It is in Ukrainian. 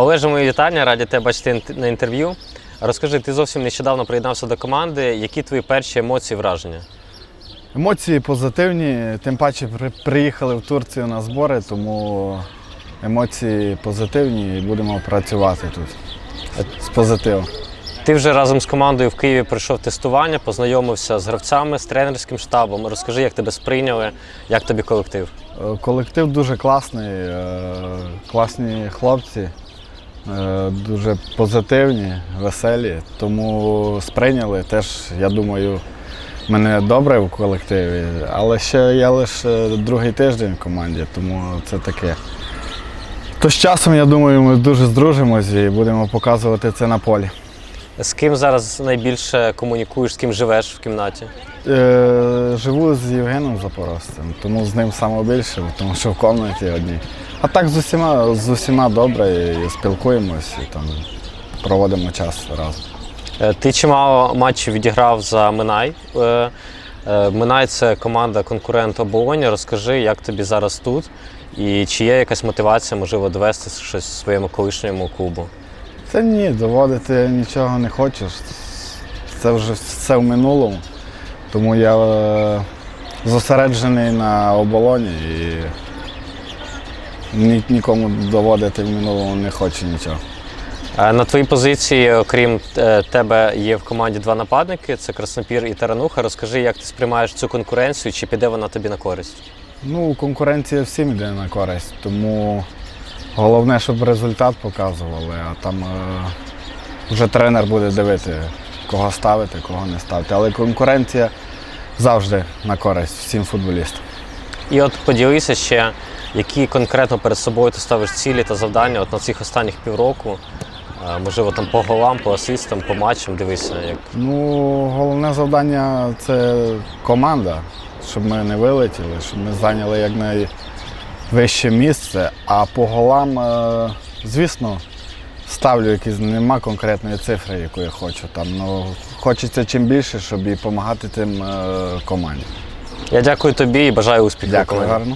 Олеже, мої вітання, раді тебе бачити на інтерв'ю. Розкажи, ти зовсім нещодавно приєднався до команди. Які твої перші емоції, враження? Емоції позитивні, тим паче при- приїхали в Турцію на збори, тому емоції позитивні і будемо працювати тут з позитивом. Ти вже разом з командою в Києві пройшов тестування, познайомився з гравцями, з тренерським штабом. Розкажи, як тебе сприйняли, як тобі колектив? Е, Колектив дуже класний, е, класні хлопці, е, дуже позитивні, веселі, тому сприйняли теж, я думаю, мене добре в колективі, але ще я лише другий тиждень в команді, тому це таке. То з часом, я думаю, ми дуже здружимось і будемо показувати це на полі. З ким зараз найбільше комунікуєш, з ким живеш в кімнаті? Е, живу з Євгеном Запорожцем, тому з ним саме більше, тому що в кімнаті одній. А так з усіма, з усіма добре і спілкуємось і там проводимо час разом. Е, Ти чимало матчів відіграв за Минай. Е, е, Минай це команда конкурент оболоні. Розкажи, як тобі зараз тут, і чи є якась мотивація, можливо, довести щось своєму колишньому клубу? Це ні, доводити нічого не хочеш. Це вже все в минулому. Тому я е, зосереджений на оболоні і ні, нікому доводити в минулому не хочу нічого. На твоїй позиції, окрім е, тебе, є в команді два нападники: це Краснопір і Тарануха. Розкажи, як ти сприймаєш цю конкуренцію, чи піде вона тобі на користь? Ну, конкуренція всім йде на користь, тому головне, щоб результат показували, а там е, вже тренер буде дивити, кого ставити, кого не ставити. Але конкуренція завжди на користь всім футболістам. І от поділися ще, які конкретно перед собою ти ставиш цілі та завдання от на цих останніх півроку. Е, Можливо, там по голам, по асистам, по матчам. Дивися, як Ну, головне завдання це команда, щоб ми не вилетіли, щоб ми зайняли якнайвище місце. А по голам, е, звісно, ставлю якісь, нема конкретної цифри, яку я хочу. Там, ну, хочеться чим більше, щоб і допомагати тим е, команді. я дякую тобі і бажаю успіху. Дякую команді. гарно.